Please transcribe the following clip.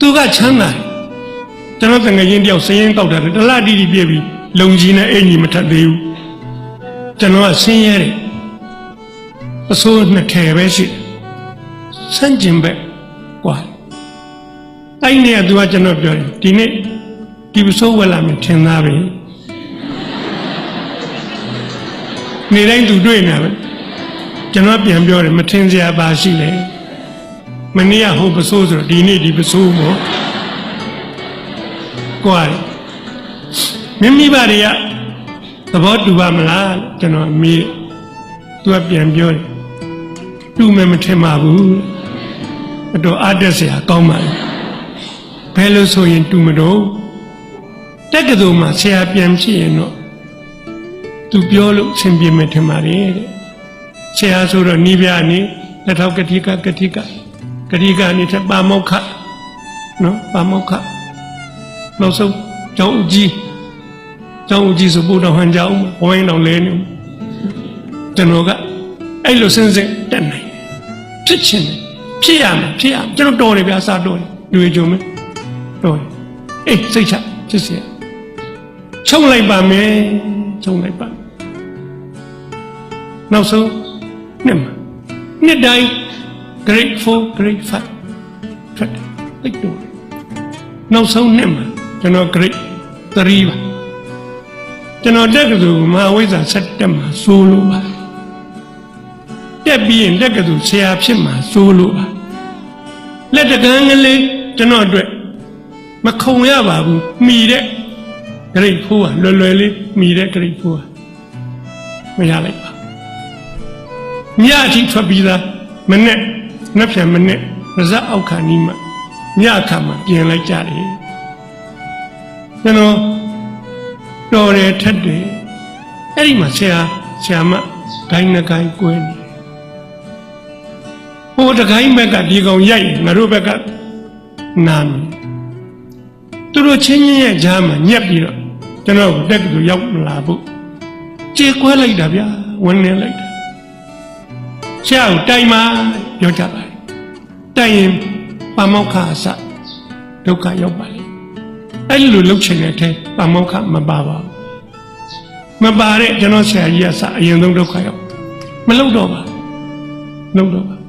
သူကချမ်းသာတယ်ကျွန်တော်တငယ်ချင်းတယောက်စည်ရင်တောက်တာတယ်တလားတီတီပြည့်ပြီးလုံကြီးနဲ့အင်ကြီးမထပ်သေးဘူးကျွန်တော်ကဆင်းရဲတယ်အစိုးနှစ်ထည်ပဲရှိတယ်စန့်ကျင်ဘက်กว่าအဲ့ဒီနေ့ကသူကကျွန်တော်ပြောတယ်ဒီနေ့ဒီပစိုးဝက်လာမယ်ထင်သားပဲနေတိုင်းသူတွေ့နေပဲကျွန်တော်ပြန်ပြောတယ်မထင်စရာပါရှိလေ မနေ့ကဟိုပစိုးဆိုတော့ဒီနေ့ဒီပစိုးပေါ့ကွာမိမိဘာတွေကသဘောတူပါမလားလို့ကျွန်တော်မေးသူကပြန်ပြောတယ်တူမယ်မထင်ပါဘူးအတော်အားတက်စရာကောင်းပါလေဘယ်လိုဆိုရင်တူမတော့တက်ကတူမှာဆရာပြန်ဖြစ်ရင်တော့သူပြောလို့အဆင်ပြေမယ်ထင်ပါတယ်တဲ့ဆရာဆိုတော့နိဗ္ဗာန်နေလက်ထောက်ကတိကကတိက ကတိကနေထပ်ပါမောက္ခနော်ပါမောက္ခနောက်ဆုံးကျောင်းဦးကြီးကျောင်းဦးကြီးဆိုဘုရားဟန်ကြောင်းဝိုင်းတော်လဲနေကျွန်တော်ကအဲ့လိုစဉ်စဉ်တက်နိုင်ဖြစ်ချင်းတယ်ဖြစ်ရမယ်ဖြစ်ရမယ်ကျွန်တော်တော်တယ်ဗျာစာတော်တယ်လူရကြုံမယ်တော်တယ်အေးစိတ်ချဖြစ်စီချုံလိုက်ပါမယ်ချုံလိုက်ပါနောက်ဆုံးနှစ်မှာနှစ်တိုင်း grade 4 grade 5ထွက်တယ်သိတော့နောက်ဆုံးနှစ်မှာကျွန်တော် grade 3ပါကျွန်တော်တက်ကတူမဟာဝိဇ္ဇာ7တက်မှာစိုးလို့ပါတက်ပြီးရင်တက်ကတူဆရာဖြစ်မှာစိုးလို့ပါလက်တကန်းကလေးကျွန်တော်အတွက်မခုံရပါဘူးမိတဲ့ grade 4ကလွယ်လွယ်လေးမိတဲ့ grade 4ကမရလိုက်ပါညအထိထွက်ပြီးသားမနဲ့ နှစ်ဖြန်မနဲ့ပါဇက်အောက်ခါနီးမှညအခါမှပြင်လိုက်ကြတယ်ကျွန်တော်တော်တယ်ထက်တယ်အဲ့ဒီမှာဆရာဆရာမဂိုင်းနှကိုင်းကွဲနေတယ်ဟိုတကိုင်းဘက်ကဒီကောင်ရိုက်ရင်ငါတို့ဘက်ကနာမယ်သူတို့ချင်းချင်းရဲ့ကြားမှာညက်ပြီးတော့ကျွန်တော်တက်ကတူရောက်မလာဘူးကြေကွဲလိုက်တာဗျာဝင်နေလိုက်တာဆရာကိုတိုင်မှာပြောကြပါ တယ်တိုင်ရင်ပါမောက္ခအစဒုက္ခရောက်ပါလေအဲ့လိုလှုပ်ချင်တဲ့အထဲပါမောက္ခမပါပါဘူးမပါတဲ့ကျွန်တော်ဆရာကြီးကစအရင်ဆုံးဒုက္ခရောက်မလှုပ်တော့ပါလှုပ်တော့ပါ